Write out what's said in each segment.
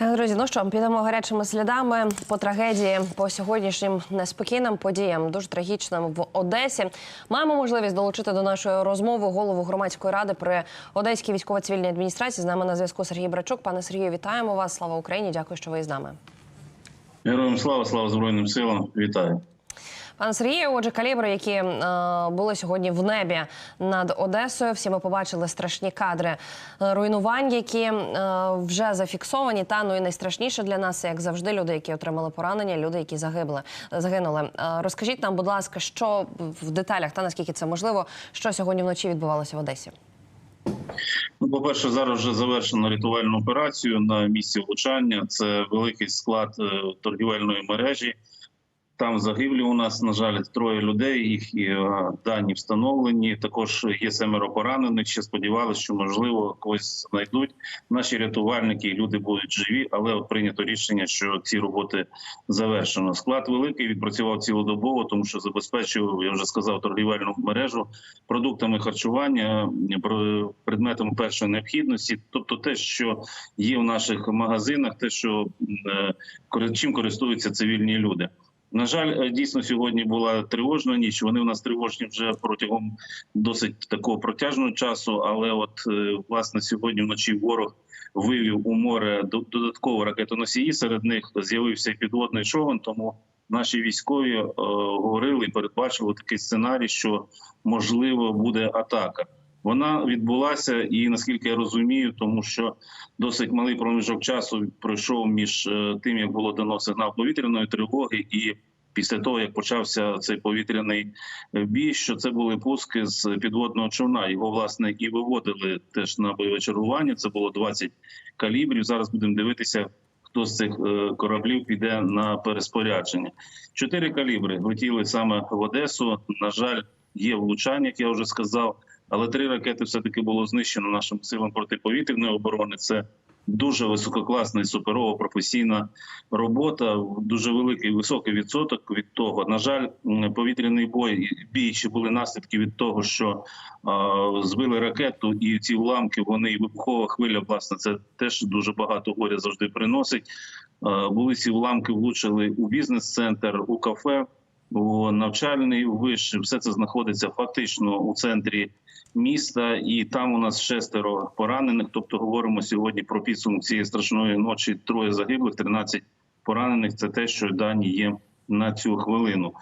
Так, друзі, ну що, підемо гарячими слідами по трагедії, по сьогоднішнім неспокійним подіям, дуже трагічним в Одесі. Маємо можливість долучити до нашої розмови голову громадської ради при Одеській військово-цивільній адміністрації. З нами на зв'язку Сергій Брачук. Пане Сергію, вітаємо вас. Слава Україні! Дякую, що ви з нами. Героям слава, слава Збройним силам. Вітаю. Пане Сергію, отже, калібри, які е, були сьогодні в небі над Одесою. Всі ми побачили страшні кадри руйнувань, які е, вже зафіксовані. Та ну і найстрашніше для нас, як завжди, люди, які отримали поранення, люди, які загибли, загинули. Е, розкажіть нам, будь ласка, що в деталях та наскільки це можливо, що сьогодні вночі відбувалося в Одесі? Ну, по-перше, зараз вже завершено рятувальну операцію на місці влучання. Це великий склад е, торгівельної мережі. Там загиблі у нас, на жаль, троє людей. Їх е, дані встановлені. Також є семеро поранених. Ще сподівалися, що можливо когось знайдуть. Наші рятувальники і люди будуть живі, але прийнято рішення, що ці роботи завершено. Склад великий відпрацював цілодобово, тому що забезпечив, я вже сказав, торгівельну мережу продуктами харчування, про- предметами першої необхідності, тобто те, що є в наших магазинах, те, що е, чим користуються цивільні люди. На жаль, е, дійсно сьогодні була тривожна ніч. Вони у нас тривожні вже протягом досить такого протяжного часу. Але, от е, власне, сьогодні вночі ворог вивів у море до- додатково ракетоносії. Серед них з'явився підводний човен. Тому наші військові е, говорили і передбачили такий сценарій, що можливо буде атака. Вона відбулася, і наскільки я розумію, тому що досить малий проміжок часу пройшов між е, тим, як було дано сигнал повітряної тривоги, і після того, як почався цей повітряний е, бій, що це були пуски з підводного човна. Його власне і виводили теж на бойове чергування. Це було 20 калібрів. Зараз будемо дивитися. Хто з цих е, кораблів піде на переспорядження? Чотири калібри летіли саме в Одесу. На жаль, є влучання, як я вже сказав, але три ракети все таки було знищено нашим силам протиповітряної оборони. Це дуже висококласна і суперова професійна робота. Дуже великий високий відсоток від того. На жаль, повітряний бой бій ще були наслідки від того, що а, збили ракету, і ці уламки вони і вибухова хвиля. Власне, це теж дуже багато горя завжди приносить. А, були ці уламки, влучили у бізнес-центр, у кафе, у навчальний виш. Все це знаходиться фактично у центрі міста, і там у нас шестеро поранених. Тобто говоримо сьогодні про підсумок цієї страшної ночі. Троє загиблих, 13 поранених. Це те, що дані є на цю хвилину.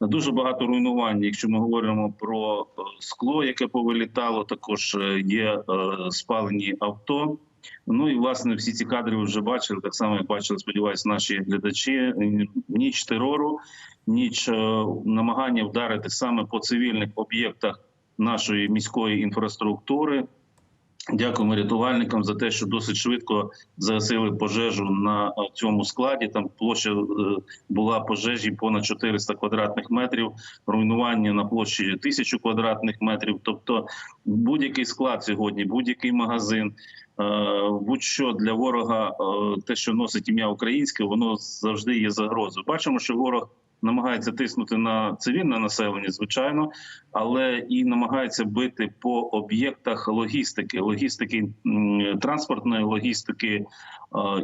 Дуже багато руйнувань. Якщо ми говоримо про е, скло, яке повилітало, також е, є е, спалені авто. Ну і власне всі ці кадри вже бачили. Так само як бачили, сподіваюся, наші глядачі. Ніч терору, ніч е, намагання вдарити саме по цивільних об'єктах нашої міської інфраструктури. Дякуємо рятувальникам за те, що досить швидко загасили пожежу на е, цьому складі. Там площа е, була пожежі понад 400 квадратних метрів, руйнування на площі 1000 квадратних метрів. Тобто, будь-який склад сьогодні, будь-який магазин, е, будь-що для ворога, е, те, що носить ім'я українське, воно завжди є загрозою. Бачимо, що ворог намагається тиснути на цивільне населення, звичайно, але і намагається бити по об'єктах логістики, логістики транспортної логістики е,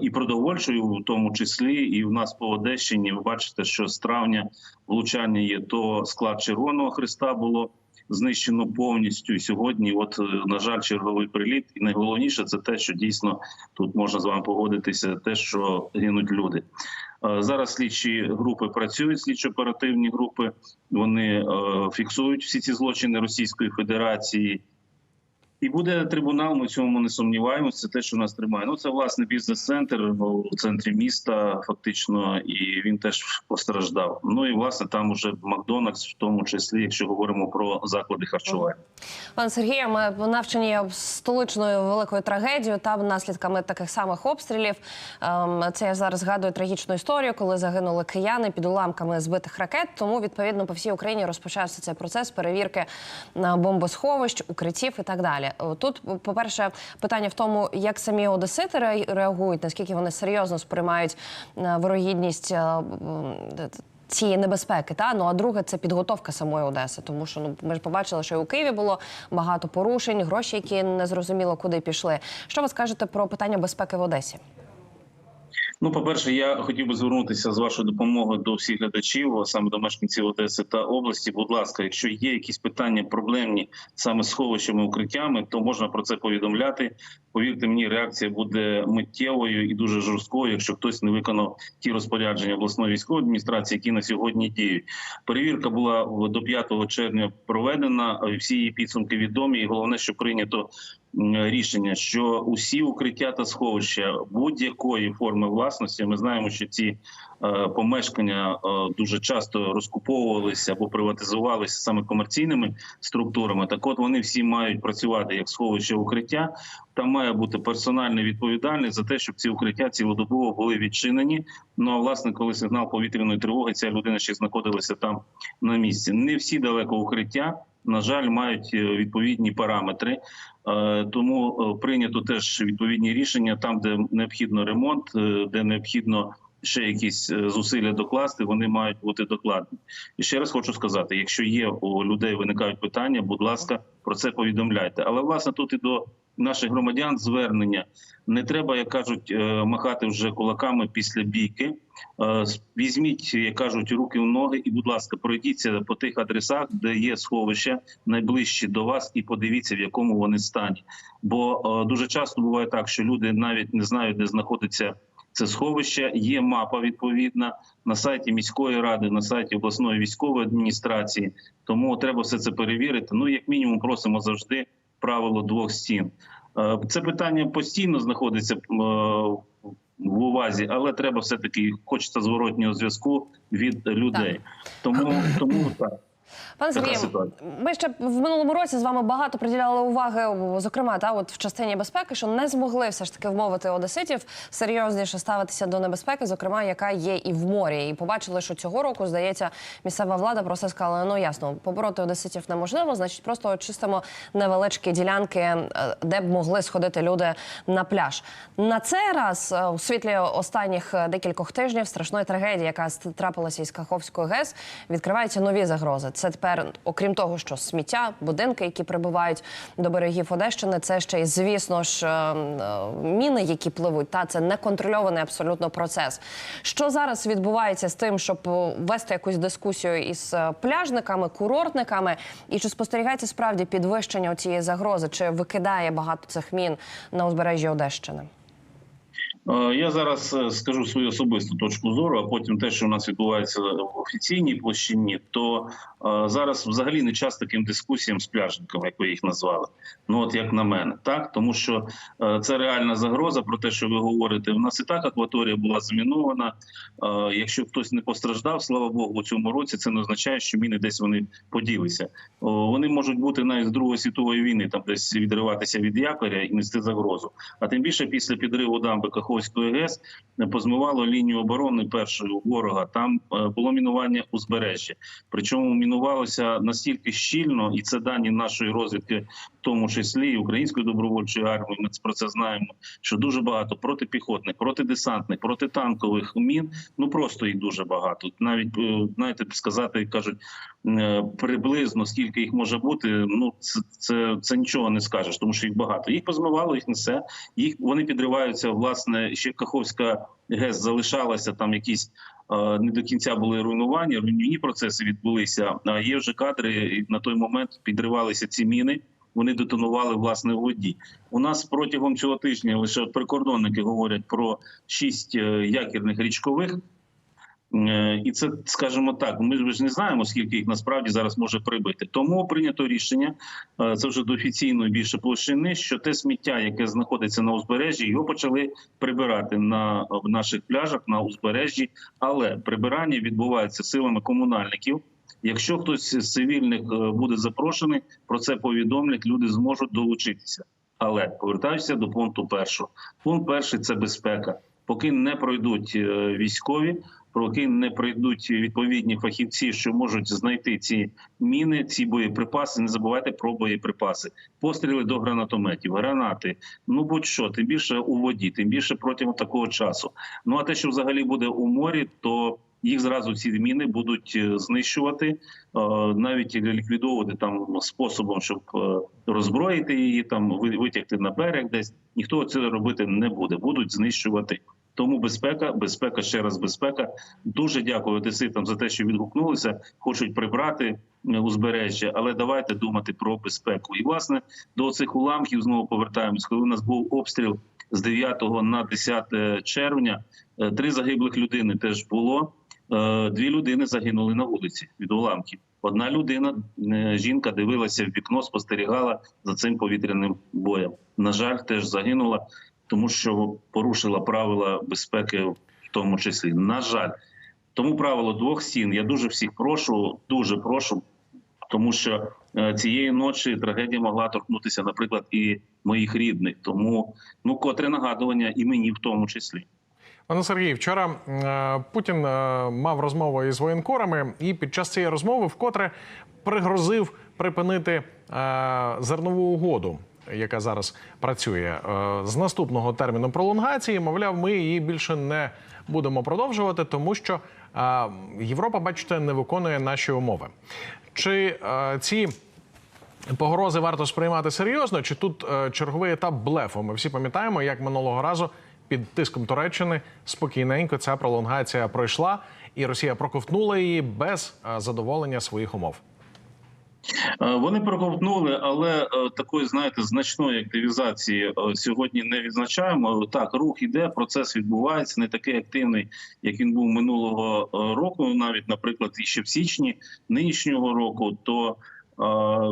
і продовольчої, в тому числі. І в нас по Одещині ви бачите, що з травня влучання є то склад Червоного Христа було. Знищено повністю сьогодні. От е, на жаль, черговий приліт, і найголовніше це те, що дійсно тут можна з вами погодитися, те, що гинуть люди. Е, Зараз слідчі групи працюють, слідчо-оперативні групи. Вони е, фіксують всі ці злочини Російської Федерації. І буде трибунал. Ми цьому не сумніваємося. Це те, що нас тримає. Ну це власне бізнес-центр у центрі міста, фактично, і він теж постраждав. Ну і власне там уже Макдональдс, в тому числі, якщо говоримо про заклади харчування. Пане Сергію, ми навчені столичною великою трагедією та наслідками таких самих обстрілів. Ем, Це я зараз згадую трагічну історію, коли загинули кияни під уламками збитих ракет. Тому відповідно по всій Україні розпочався цей процес перевірки бомбосховищ, укриттів і так далі. О, Тут, по перше, питання в тому, як самі одесити ре- реагують, наскільки вони серйозно сприймають е, вирогідність. е, цієї небезпеки. Та ну а друге це підготовка самої Одеси, тому що ну ми ж побачили, що і у Києві було багато порушень, гроші, які не зрозуміло куди пішли. Що ви скажете про питання безпеки в Одесі? Ну, по-перше, я хотів би звернутися з вашою допомогою до всіх глядачів, саме до мешканців Одеси та області. Будь ласка, якщо є якісь питання проблемні саме сховищами укриттями, то можна про це повідомляти. Повірте мені, реакція буде миттєвою і дуже жорсткою, якщо хтось не виконав ті розпорядження обласної військової адміністрації, які на сьогодні діють. Перевірка була до 5 червня проведена. Всі її підсумки відомі. І головне, що прийнято рішення, що усі укриття та сховища будь-якої форми власності, ми знаємо, що ці е, помешкання е, дуже часто розкуповувалися або приватизувалися саме комерційними структурами. Так, от вони всі мають працювати як сховище укриття. Там має бути персональний відповідальний за те, щоб ці укриття цілодобово були відчинені. Ну а власне, коли сигнал повітряної тривоги, ця людина ще знаходилася там на місці. Не всі далеко укриття. На жаль, мають е, відповідні параметри, Е, тому е, прийнято теж відповідні рішення там, де необхідно ремонт, де необхідно ще якісь зусилля докласти, вони мають бути докладні. І ще раз хочу сказати: якщо є у людей виникають питання, будь ласка, про це повідомляйте. Але власне тут і до наших громадян звернення не треба, як кажуть, е, махати вже кулаками після бійки. Е, Візьміть, як кажуть, руки в ноги, і, будь ласка, пройдіться по тих адресах, де є сховища найближчі до вас, і подивіться, в якому вони стані. Бо е, дуже часто буває так, що люди навіть не знають, де знаходиться це сховище. Є мапа відповідна на сайті міської ради, на сайті обласної військової адміністрації. Тому треба все це перевірити. Ну, як мінімум, просимо завжди правило двох стін. Е, Це питання постійно знаходиться е, в увазі, але треба все таки хочеться зворотнього зв'язку від людей. Тому тому так. Пане Сергію, ми ще в минулому році з вами багато приділяли уваги, зокрема, та от в частині безпеки, що не змогли все ж таки вмовити одеситів серйозніше ставитися до небезпеки, зокрема, яка є і в морі. І побачили, що цього року здається, місцева влада просто сказала: ну ясно, побороти одеситів неможливо, значить, просто очистимо невеличкі ділянки, е, де б могли сходити люди на пляж. На цей раз е, у світлі останніх е, декількох тижнів страшної трагедії, яка трапилася із Каховською ГЕС, відкриваються нові загрози. Це тепер, окрім того, що сміття, будинки, які прибувають до берегів Одещини, це ще й звісно ж е, е, міни, які пливуть. Та це неконтрольований абсолютно процес. Що зараз відбувається з тим, щоб е, вести якусь дискусію із пляжниками, курортниками, і чи спостерігається справді підвищення цієї загрози, чи викидає багато цих мін на узбережжі Одещини? Е, Я зараз е, скажу свою особисту точку зору, а потім те, що у нас відбувається в офіційній площині, то е, зараз взагалі не час таким дискусіям з пляжниками, як ви їх назвали. Ну от як на мене, так тому що це реальна загроза про те, що ви говорите. У нас і так акваторія була замінована. Якщо хтось не постраждав, слава Богу, у цьому році це не означає, що міни десь вони поділися. Вони можуть бути навіть з Другої світової війни, там десь відриватися від якоря і нести загрозу. А тим більше після підриву дамби Каховської ГЕС е, позмивало лінію оборони першої ворога. Там е, було мінування узбережжя. Причому мінувалося настільки щільно, і це дані нашої розвідки, тому числі і української добровольчої армії. Ми про це знаємо. Що дуже багато протипіхотних, протидесантних, протитанкових мін. Ну просто їх дуже багато. Навіть е, знаєте, сказати кажуть е, приблизно скільки їх може бути. Ну це, це, це нічого не скажеш, тому що їх багато. Їх позмивало, їх несе. Їх вони підриваються. Власне, ще Каховська ГЕС залишалася там якісь. е, Не до кінця були руйнування, руйнівні процеси відбулися. А є вже кадри і на той момент підривалися ці міни. Вони детонували власне в воді. У нас протягом цього тижня лише прикордонники говорять про шість е, якірних річкових. Е, І це, скажімо так, ми ж не знаємо, скільки їх насправді зараз може прибити. Тому прийнято рішення, е, це вже до офіційної більше площини, що те сміття, яке знаходиться на узбережжі, його почали прибирати на наших пляжах на узбережжі, але прибирання відбувається силами комунальників. Якщо хтось з цивільних е, буде запрошений, про це повідомлять, люди зможуть долучитися. Але повертаюся до пункту першого. Пункт перший це безпека. Поки не пройдуть е, військові, поки не пройдуть відповідні фахівці, що можуть знайти ці міни, ці боєприпаси. Не забувайте про боєприпаси, постріли до гранатометів, гранати. Ну будь-що, тим більше у воді, тим більше протягом такого часу. Ну а те, що взагалі буде у морі, то їх зразу ці міни будуть е, знищувати, е, навіть ліквідовувати там способом, щоб е, роззброїти її, там ви- витягти на берег, десь ніхто це робити не буде. Будуть знищувати. Тому безпека, безпека, ще раз безпека. Дуже дякую одеситам за те, що відгукнулися, хочуть прибрати узбережжя, але давайте думати про безпеку. І власне до цих уламків знову повертаємось. Коли у нас був обстріл з 9 на 10 червня, три загиблих людини теж було. Е, Дві людини загинули на вулиці від уламків. Одна людина, е, жінка, дивилася в вікно, спостерігала за цим повітряним боєм. На жаль, теж загинула, тому що порушила правила безпеки, в тому числі. На жаль, тому правило двох стін. Я дуже всіх прошу, дуже прошу, тому що е, цієї ночі трагедія могла торкнутися, наприклад, і моїх рідних. Тому ну котре нагадування і мені в тому числі. Пане Сергій, вчора е, Путін е, мав розмову із воєнкорами, і під час цієї розмови вкотре пригрозив припинити е, зернову угоду, яка зараз працює з наступного терміну пролонгації. Мовляв, ми її більше не будемо продовжувати, тому що Європа, бачите, не виконує наші умови. Чи ці погрози варто сприймати серйозно, чи тут черговий етап блефу? Ми всі пам'ятаємо, як минулого разу під тиском Туреччини спокійненько ця пролонгація пройшла, і Росія проковтнула її без е, задоволення своїх умов. Е, Вони проковтнули, але е, такої, знаєте, значної активізації сьогодні не відзначаємо. Так, рух іде, процес відбувається, не такий активний, як він був минулого року, навіть, наприклад, і ще в січні нинішнього року. То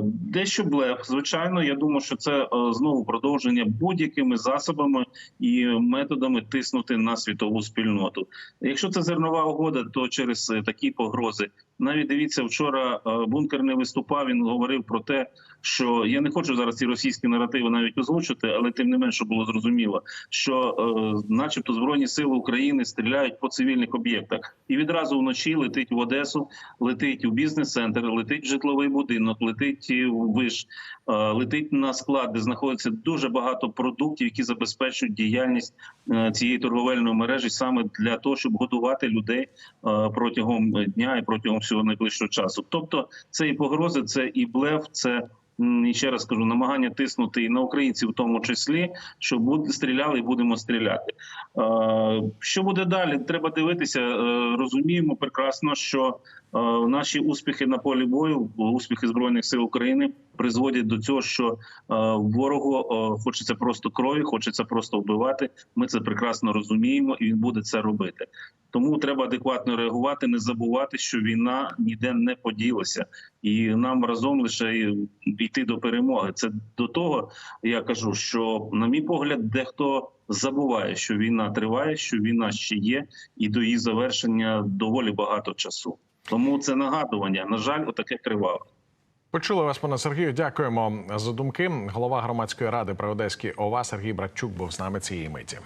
дещо блеф. Звичайно, я думаю, що це е, знову продовження будь-якими засобами і методами тиснути на світову спільноту. Якщо це зернова угода, то через е, такі погрози. Навіть дивіться, вчора е, бункер не виступав. Він говорив про те, що я не хочу зараз ці російські наративи навіть озвучити, але тим не менше було зрозуміло, що, е, начебто, збройні сили України стріляють по цивільних об'єктах, і відразу вночі летить в Одесу, летить у бізнес-центр, летить в житловий будинок, летить в виш, е, летить на склад, де знаходиться дуже багато продуктів, які забезпечують діяльність цієї торговельної мережі саме для того, щоб годувати людей протягом дня і протягом всього найближчого часу. Тобто, це і погрози, це і блеф, це. Ще раз кажу, намагання тиснути і на українців, в тому числі, що стріляли і будемо стріляти. Що буде далі? Треба дивитися. Е, Розуміємо прекрасно, що наші успіхи на полі бою, успіхи збройних сил України призводять до цього, що е, ворогу е, хочеться просто крові, хочеться просто вбивати. Ми це прекрасно розуміємо, і він буде це робити. Тому треба адекватно реагувати, не забувати, що війна ніде не поділася, і нам разом лише йти до перемоги. Це до того, я кажу, що на мій погляд, дехто забуває, що війна триває, що війна ще є, і до її завершення доволі багато часу. Тому це нагадування. На жаль, отаке криваве. Почули вас, пане Сергію. Дякуємо за думки. Голова громадської ради при Одеській ОВА Сергій Братчук був з нами цієї миті.